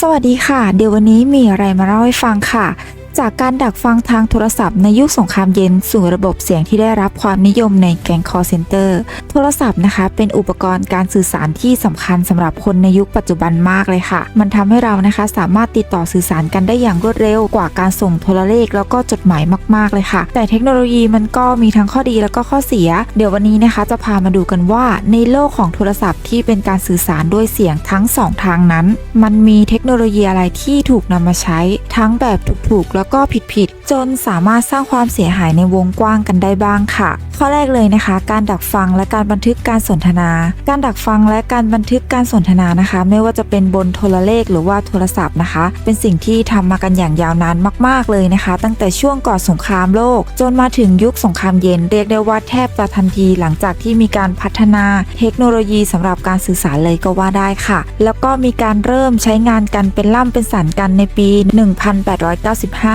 สวัสดีค่ะ เดี๋ยววันนี้มีอะไรมาเล่าให้ฟังค่ะ จากการดักฟังทางโทรศัพท์ในยุคสงครามเย็นสู่ระบบเสียงที่ได้รับความนิยมในแก๊งคอร์เซนเตอร์ โทรศัพท์นะคะเป็นอุปกรณ์การสื่อสารที่สำคัญสำหรับคนในยุคปัจจุบันมากเลยค่ะ มันทำให้เรานะคะสามารถติดต่อสื่อสารกันได้อย่างรวดเร็วกว่าการส่งโทรเลข แล้วก็จดหมายมาก ๆเลยค่ะ แต่เทคโนโลยีมันก็มีทั้งข้อดีแล้วก็ข้อเสีย เดี๋ยววันนี้นะคะจะพามาดูกันว่าในโลกของโทรศัพท์ที่เป็นการสื่อสารด้วยเสียงทั้งสองทางนั้น มันมีเทคโนโลยีอะไรที่ถูกนำมาใช้ทั้งแบบถูกๆแล้วก็ผิดๆจนสามารถสร้างความเสียหายในวงกว้างกันได้บ้างค่ะ ข้อแรกเลยนะคะ การดักฟังและการบันทึกการสนทนา การดักฟังและการบันทึกการสนทนานะคะ ไม่ว่าจะเป็นบนโทรเลขหรือว่าโทรศัพท์นะคะ เป็นสิ่งที่ทำมากันอย่างยาวนานมาก ๆเลยนะคะ ตั้งแต่ช่วงก่อนสงครามโลก จนมาถึงยุคสงครามเย็นเรียกได้ว่าแทบจะทันทีหลังจากที่มีการพัฒนาเทคโนโลยีสำหรับการสื่อสารเลยก็ว่าได้ค่ะ แล้วก็มีการเริ่มใช้งานกันเป็นล่ำเป็นสันกันในปี 1895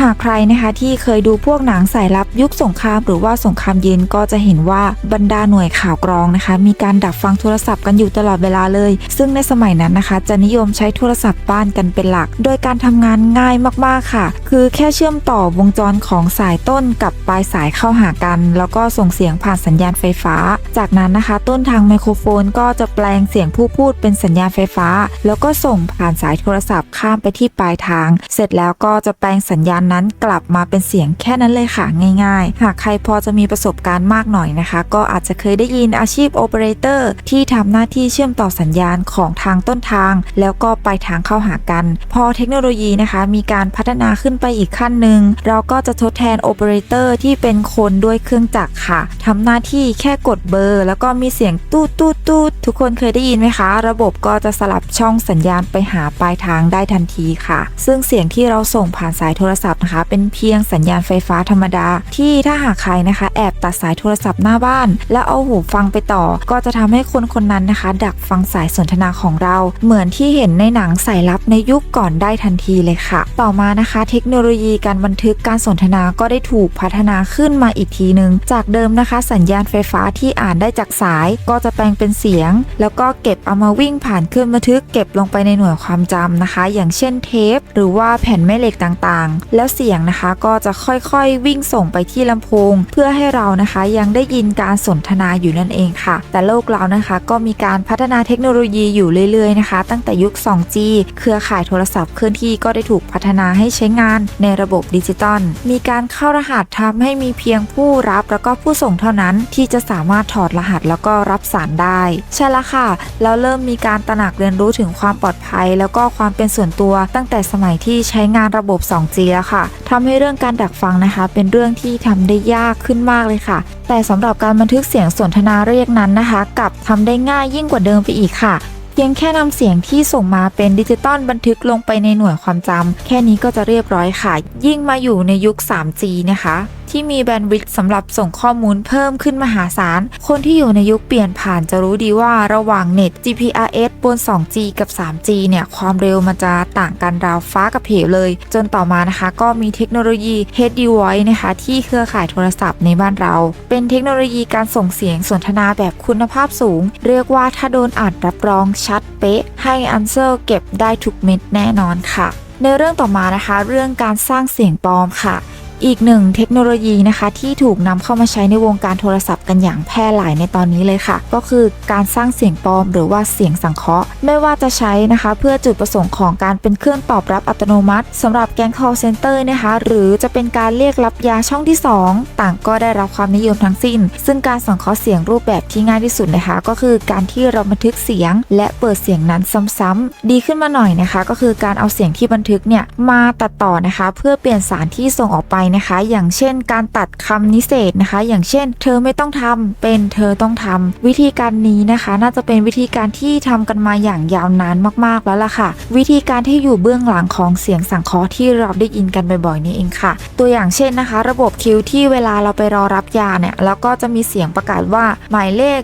หากใครนะคะที่เคยดูพวกหนังสายลับยุคสงคราม หรือว่าสงครามเย็นก็จะเห็นว่าบรรดาหน่วยข่าวกรองนะคะ มีการดักฟังโทรศัพท์กันอยู่ตลอดเวลาเลย ซึ่งในสมัยนั้นนะคะ จะนิยมใช้โทรศัพท์บ้านกันเป็นหลัก โดยการทำงานง่ายมากๆค่ะ คือแค่เชื่อมต่อวงจรของสายต้นกับปลายสายเข้าหากัน แล้วก็ส่งเสียงผ่านสัญญาณไฟฟ้า จากนั้นนะคะ ต้นทางไมโครโฟนก็จะแปลงเสียงผู้พูดเป็นสัญญาณไฟฟ้า แล้วก็ส่งผ่านสายโทรศัพท์ข้ามไปที่ปลายทาง เสร็จแล้วก็จะแปลงสัญญาณนั้นกลับมาเป็นเสียงแค่นั้นเลยค่ะง่ายๆ หากใครพอจะมีประสบการณ์มากหน่อยนะคะ ก็อาจจะเคยได้ยินอาชีพโอเปอเรเตอร์ที่ทำหน้าที่เชื่อมต่อสัญญาณของทางต้นทาง แล้วก็ปลายทางเข้าหากัน พอเทคโนโลยีนะคะมีการพัฒนาขึ้นไปอีกขั้นหนึ่งเราก็จะทดแทนโอเปอเรเตอร์ที่เป็นคนด้วยเครื่องจักรค่ะทำหน้าที่แค่กดเบอร์ แล้วก็มีเสียงตูดตูดตูดทุกคนเคยได้ยินไหมคะ ระบบก็จะสลับช่องสัญญาณไปหาปลายทางได้ทันทีค่ะ ซึ่งเสียงที่เราส่งผ่านสายโทรศัพท์นะคะ เป็นเพียงสัญญาณไฟฟ้าธรรมดา ที่ถ้าหากใครนะคะ แอบตัดสายโทรศัพท์หน้าบ้าน แล้วเอาหูฟังไปต่อ ก็จะทำให้คนคนนั้นนะคะ ดักฟังสายสนทนาของเรา เหมือนที่เห็นในหนังสายลับในยุคก่อนได้ทันทีเลยค่ะ ต่อมานะคะ เทคโนโลยีการบันทึกการสนทนาก็ได้ถูกพัฒนาขึ้นมาอีกทีหนึ่งจากเดิมนะคะ สัญญาณไฟฟ้าที่อ่านได้จากสาย ก็จะแปลงเป็นเสียง แล้วก็เก็บเอามาวิ่งผ่านเครื่องบันทึก เก็บลงไปในหน่วยความจำนะคะ อย่างเช่นเทป หรือว่าแผ่นแม่เหล็กต่างๆ แล้วเสียงนะคะก็จะค่อยๆ วิ่งส่งไปที่ลำโพง เพื่อให้เรานะคะยังได้ยินการสนทนาอยู่นั่นเองค่ะ แต่โลกเรานะคะก็มีการพัฒนาเทคโนโลยีอยู่เรื่อยๆนะคะ ตั้งแต่ยุค 2G เครือข่ายโทรศัพท์เคลื่อนที่ก็ได้ถูกพัฒนาให้ใช้งานในระบบดิจิตอลมีการเข้ารหัสทำให้มีเพียงผู้รับแล้วก็ผู้ส่งเท่านั้นที่จะสามารถถอดรหัสแล้วก็รับสารได้ ใช่แล้วค่ะ แล้วเริ่มมีการตระหนักเรียนรู้ถึงความปลอดภัย แล้วก็ความเป็นส่วนตัวตั้งแต่สมัยที่ใช้งานระบบ 2G แล้วค่ะทำให้เรื่องการดักฟังนะคะ เป็นเรื่องที่ทำได้ยากขึ้นมากเลยค่ะ แต่สำหรับการบันทึกเสียงสนทนาเรียกนั้นนะคะกลับทำได้ง่ายยิ่งกว่าเดิมไปอีกค่ะเพียงแค่นำเสียงที่ส่งมาเป็นดิจิตอลบันทึกลงไปในหน่วยความจำแค่นี้ก็จะเรียบร้อยค่ะ ยิ่งมาอยู่ในยุค 3G นะคะ ที่มีแบนด์วิดต์สำหรับส่งข้อมูลเพิ่มขึ้นมหาศาล คนที่อยู่ในยุคเปลี่ยนผ่านจะรู้ดีว่าระหว่างเน็ต GPRS บน 2G กับ 3G เนี่ย ความเร็วมันจะต่างกันราวฟ้ากับเหวเลย จนต่อมานะคะ ก็มีเทคโนโลยี Head Device นะคะ ที่เครือข่ายโทรศัพท์ในบ้านเรา เป็นเทคโนโลยีการส่งเสียงสนทนาแบบคุณภาพสูง เรียกว่าถ้าโดนอัดรับรองชัดเป๊ะ ให้อันเซอร์เก็บได้ทุกเม็ดแน่นอนค่ะ ในเรื่องต่อมานะคะ เรื่องการสร้างเสียงปลอมค่ะ อีกหนึ่งเทคโนโลยีนะคะ ที่ถูกนำเข้ามาใช้ในวงการโทรศัพท์กันอย่างแพร่หลายในตอนนี้เลยค่ะ ก็คือการสร้างเสียงปลอม หรือว่าเสียงสังเคราะห์ ไม่ว่าจะใช้นะคะ เพื่อจุดประสงค์ของการเป็นเครื่องตอบรับอัตโนมัติสำหรับแก๊ง call center นะคะ หรือจะเป็นการเรียกรับยาช่องที่ 2 ต่างก็ได้รับความนิยมทั้งสิ้น ซึ่งการสังเคราะห์เสียงรูปแบบที่ง่ายที่สุดนะคะ ก็คือการที่เราบันทึกเสียง และเปิดเสียงนั้นซ้ำๆดีขึ้นมาหน่อยนะคะ ก็คือการเอาเสียงที่บันทึกเนี่ยมาตัดต่อนะคะ เพื่อเปลี่ยนสารที่ส่งออกไปนะคะ อย่างเช่น การตัดคำนิเศษนะคะ อย่างเช่น เธอไม่ต้องทำเป็นเธอต้องทำวิธีการนี้นะคะ น่าจะเป็นวิธีการที่ทำกันมาอย่างยาวนานมากๆแล้วล่ะค่ะ วิธีการที่อยู่เบื้องหลังของเสียงสังเคราะห์ที่เราได้ยินกันบ่อยๆนี่เองค่ะ ตัวอย่างเช่นนะคะ ระบบคิวที่เวลาเราไปรอรับยาเนี่ยแล้วก็จะมีเสียงประกาศว่าหมายเลข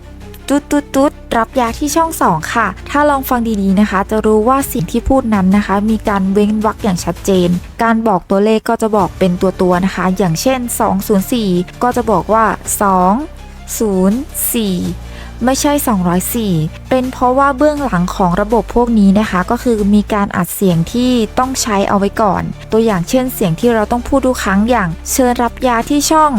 ตุ๊ดตุ๊ดตุ๊ด รับยาที่ช่อง2ค่ะ ถ้าลองฟังดีๆนะคะ จะรู้ว่าสิ่งที่พูดนั้นนะคะ มีการเว้นวรรคอย่างชัดเจน การบอกตัวเลขก็จะบอกเป็นตัวตัวนะคะ อย่างเช่น 204 ก็จะบอกว่า 2 0 4ไม่ใช่ 204 เป็นเพราะว่าเบื้องหลังของระบบพวกนี้นะคะ ก็คือมีการอัดเสียงที่ต้องใช้เอาไว้ก่อน ตัวอย่างเช่นเสียงที่เราต้องพูดทุกครั้งอย่าง เชิญรับยาที่ช่อง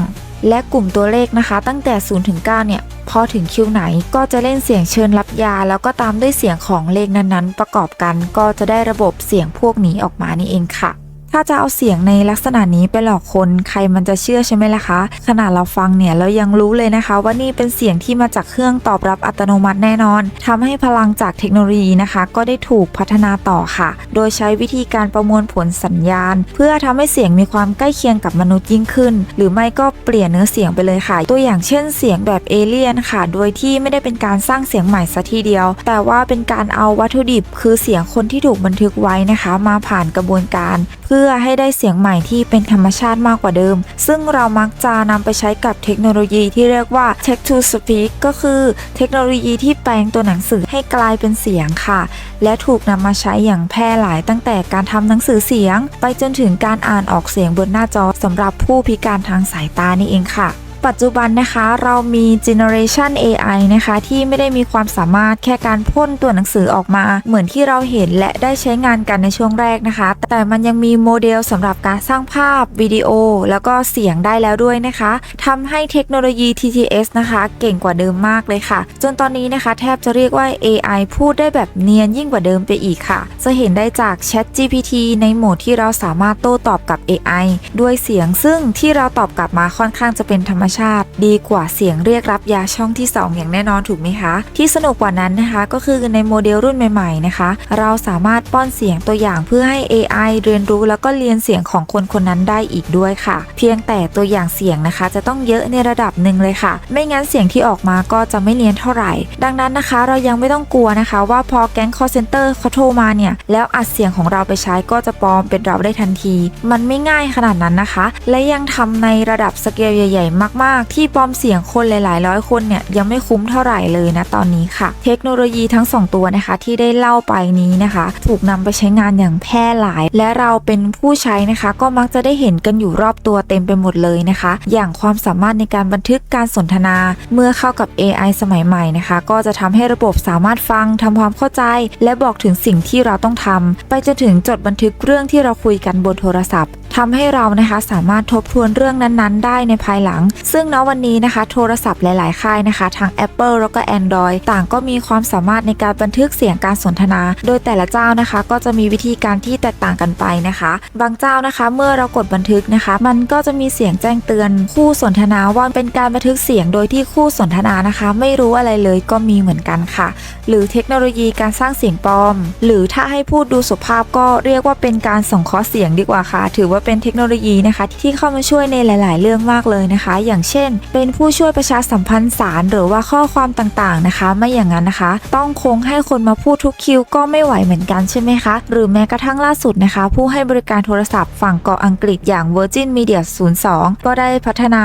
และกลุ่มตัวเลขนะคะ ตั้งแต่0ถึง9เนี่ย พอถึงคิวไหนก็จะเล่นเสียงเชิญรับยา แล้วก็ตามด้วยเสียงของเลขนั้นๆ ประกอบกันก็จะได้ระบบเสียงพวกนี้ออกมานี่เองค่ะ ถ้าจะเอาเสียงในลักษณะนี้ไปหลอกคนใครมันจะเชื่อใช่ไหมล่ะคะ ขนาดเราฟังเนี่ยเรายังรู้เลยนะคะ ว่านี่เป็นเสียงที่มาจากเครื่องตอบรับอัตโนมัติแน่นอนทำให้พลังจากเทคโนโลยีนะคะ ก็ได้ถูกพัฒนาต่อค่ะ โดยใช้วิธีการประมวลผลสัญญาณ เพื่อทำให้เสียงมีความใกล้เคียงกับมนุษย์ยิ่งขึ้น หรือไม่ก็เปลี่ยนเนื้อเสียงไปเลยค่ะ ตัวอย่างเช่นเสียงแบบเอเลี่ยนค่ะ โดยที่ไม่ได้เป็นการสร้างเสียงใหม่ซะทีเดียว แต่ว่าเป็นการเอาวัตถุดิบ คือเสียงคนที่ถูกบันทึกไว้นะคะ มาผ่านกระบวนการเพื่อื่อให้ได้เสียงใหม่ที่เป็นธรรมชาติมากกว่าเดิม ซึ่งเรามักจะนำไปใช้กับเทคโนโลยีที่เรียกว่า text to speak ก็คือเทคโนโลยีที่แปลงตัวหนังสือให้กลายเป็นเสียงค่ะ และถูกนำมาใช้อย่างแพร่หลายตั้งแต่การทำหนังสือเสียง ไปจนถึงการอ่านออกเสียงบนหน้าจอสำหรับผู้พิการทางสายตานี่เองค่ะ ปัจจุบันนะคะเรามี generation AI นะคะ ที่ไม่ได้มีความสามารถแค่การพ่นตัวหนังสือออกมา เหมือนที่เราเห็นและได้ใช้งานกันในช่วงแรกนะคะ แต่มันยังมีโมเดลสำหรับการสร้างภาพวิดีโอ แล้วก็เสียงได้แล้วด้วยนะคะทำให้เทคโนโลยี TTS นะคะ เก่งกว่าเดิมมากเลยค่ะ จนตอนนี้นะคะ แทบจะเรียกว่า AI พูดได้แบบเนียนยิ่งกว่าเดิมไปอีกค่ะ จะเห็นได้จาก Chat GPT ในโหมดที่เราสามารถโต้ตอบกับ AI ด้วยเสียงซึ่งที่เราตอบกลับมาค่อนข้างจะเป็นธรรมชาติ ดีกว่าเสียงเรียกรับยาช่องที่ 2 อย่างแน่นอนถูกไหมคะ ที่สนุกกว่านั้นนะคะ ก็คือในโมเดลรุ่นใหม่ๆนะคะ เราสามารถป้อนเสียงตัวอย่างเพื่อให้ AI เรียนรู้แล้วก็เรียนเสียงของคนคนนั้นได้อีกด้วยค่ะ เพียงแต่ตัวอย่างเสียงนะคะ จะต้องเยอะในระดับหนึ่งเลยค่ะ ไม่งั้นเสียงที่ออกมาก็จะไม่เนียนเท่าไหร่ ดังนั้นนะคะ เรายังไม่ต้องกลัวนะคะ ว่าพอแก๊ง call center เขาโทรมาเนี่ยแล้วอัดเสียงของเราไปใช้ก็จะปลอมเป็นเราได้ทันที มันไม่ง่ายขนาดนั้นนะคะ และยังทำในระดับสเกลใหญ่ ๆ มากๆที่ปลอมเสียงคนหลาย ๆ ร้อยคนเนี่ยยังไม่คุ้มเท่าไหร่เลยนะตอนนี้ค่ะ เทคโนโลยีทั้ง 2 ตัวนะคะที่ได้เล่าไปนี้นะคะ ถูกนำไปใช้งานอย่างแพร่หลาย และเราเป็นผู้ใช้นะคะ ก็มักจะได้เห็นกันอยู่รอบตัวเต็มไปหมดเลยนะคะ อย่างความสามารถในการบันทึกการสนทนา เมื่อเข้ากับ AI สมัยใหม่นะคะ ก็จะทำให้ระบบสามารถฟังทำความเข้าใจ และบอกถึงสิ่งที่เราต้องทำไปจนถึงจดบันทึกเรื่องที่เราคุยกันบนโทรศัพท์ ทำให้เรานะคะสามารถทบทวนเรื่องนั้นๆ ได้ในภายหลัง ซึ่งณวันนี้นะคะ โทรศัพท์หลาย ๆ ค่ายนะคะทั้ง Apple แล้วก็ Android ต่างก็มีความสามารถในการบันทึกเสียงการสนทนา โดยแต่ละเจ้านะคะ ก็จะมีวิธีการที่แตกต่างกันไปนะคะ บางเจ้านะคะ เมื่อเรากดบันทึกนะคะ มันก็จะมีเสียงแจ้งเตือนคู่สนทนาว่าเป็นการบันทึกเสียงโดยที่คู่สนทนานะคะ ไม่รู้อะไรเลยก็มีเหมือนกันค่ะ หรือเทคโนโลยีการสร้างเสียงปลอม หรือถ้าให้พูดดูสุภาพก็เรียกว่าเป็นการส่งเคราะห์เสียงดีกว่าค่ะ ถือว่าเป็นเทคโนโลยีนะคะ ที่เข้ามาช่วยในหลาย ๆ เรื่องมากเลยนะคะ อย่างเช่น เป็นผู้ช่วยประชาสัมพันธ์สารหรือว่าข้อความต่าง ๆ นะคะ ไม่อย่างนั้นนะคะ ต้องคงให้คนมาพูดทุกคิวก็ไม่ไหวเหมือนกันใช่ไหมคะ หรือแม้กระทั่งล่าสุดนะคะ ผู้ให้บริการโทรศัพท์ฝั่งเกาะอังกฤษอย่าง Virgin Media 02 ก็ได้พัฒนา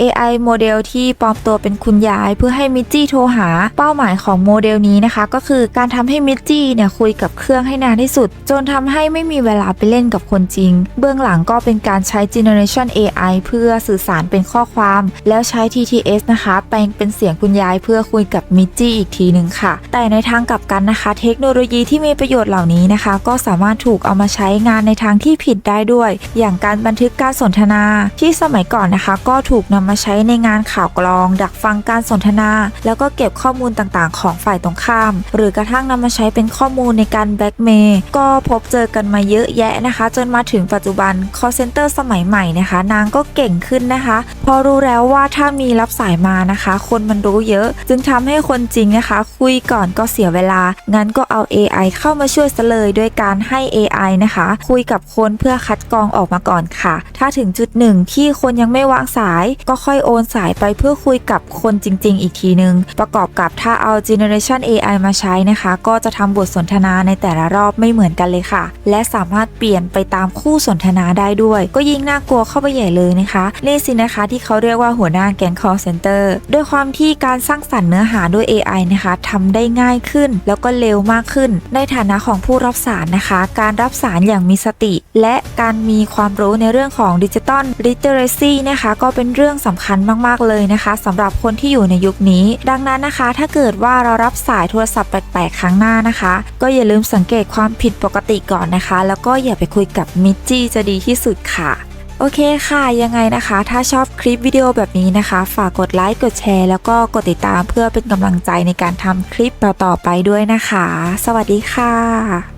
AI โมเดลที่ปลอมตัวเป็นคุณยาย เพื่อให้มิจจี้โทรหาเป้าหมายของโมเดลนี้นะคะ ก็คือการทำให้มิจจี้เนี่ยคุยกับเครื่องให้นานที่สุด จนทำให้ไม่มีเวลาไปเล่นกับคนจริง เบื้องหลังก็เป็นการใช้ Generation AI เพื่อสื่อสารเป็นข้อความ แล้วใช้ TTS นะคะแปลงเป็นเสียงคุณยายเพื่อคุยกับมิจจี้อีกทีหนึ่งค่ะ แต่ในทางกลับกันนะคะ เทคโนโลยีที่มีประโยชน์เหล่านี้นะคะ ก็สามารถถูกเอามาใช้งานในทางที่ผิดได้ด้วย อย่างการบันทึกการสนทนา ที่สมัยก่อนนะคะ ก็ถูกนำมาใช้ในงานข่าวกรอง ดักฟังการสนทนา แล้วก็เก็บข้อมูลต่างๆ ของฝ่ายตรงข้าม หรือกระทั่งนำมาใช้เป็นข้อมูลในการแบล็กเมย์ก็พบเจอกันมาเยอะแยะนะคะ จนมาถึงปัจจุบัน call center สมัยใหม่นะคะ นางก็เก่งขึ้นนะคะ พอรู้แล้วว่าถ้ามีรับสายมานะคะ คนมันรู้เยอะ จึงทำให้คนจริงนะคะ คุยก่อนก็เสียเวลา งั้นก็เอา AI เข้ามาช่วยซะเลยด้วยการให้ AI นะคะ คุยกับคนเพื่อคัดกรองออกมาก่อนค่ะ ถ้าถึงจุดหนึ่งที่คนยังไม่วางสายก็ค่อยโอนสายไปเพื่อคุยกับคนจริง ๆ อีกทีนึง ประกอบกับถ้าเอา Generation AI มาใช้นะคะ ก็จะทำบทสนทนาในแต่ละรอบไม่เหมือนกันเลยค่ะ และสามารถเปลี่ยนไปตามคู่สนทนาได้ด้วย ก็ยิ่งน่ากลัวเข้าไปใหญ่เลยนะคะนี่สินะคะที่เขาเรียกว่าหัวหน้าแก๊ง call center ด้วยความที่การสร้างสรรค์เนื้อหาด้วย AI นะคะทำได้ง่ายขึ้น แล้วก็เร็วมากขึ้น ในฐานะของผู้รับสารนะคะ การรับสารอย่างมีสติ และการมีความรู้ในเรื่องของดิจิตอลลิเทเรซีนะคะ ก็เป็นเรื่องสำคัญมากๆเลยนะคะสำหรับคนที่อยู่ในยุคนี้ ดังนั้นนะคะ ถ้าเกิดว่าเรารับสายโทรศัพท์แปลกๆครั้งหน้านะคะ ก็อย่าลืมสังเกตความผิดปกติก่อนนะคะ แล้วก็อย่าไปคุยกับมิจจี้จะดีที่สุดค่ะโอเคค่ะ ยังไงนะคะ ถ้าชอบคลิปวิดีโอแบบนี้นะคะ ฝากกดไลค์กดแชร์ แล้วก็กดติดตามเพื่อเป็นกำลังใจในการทำคลิปต่อๆไปด้วยนะคะ สวัสดีค่ะ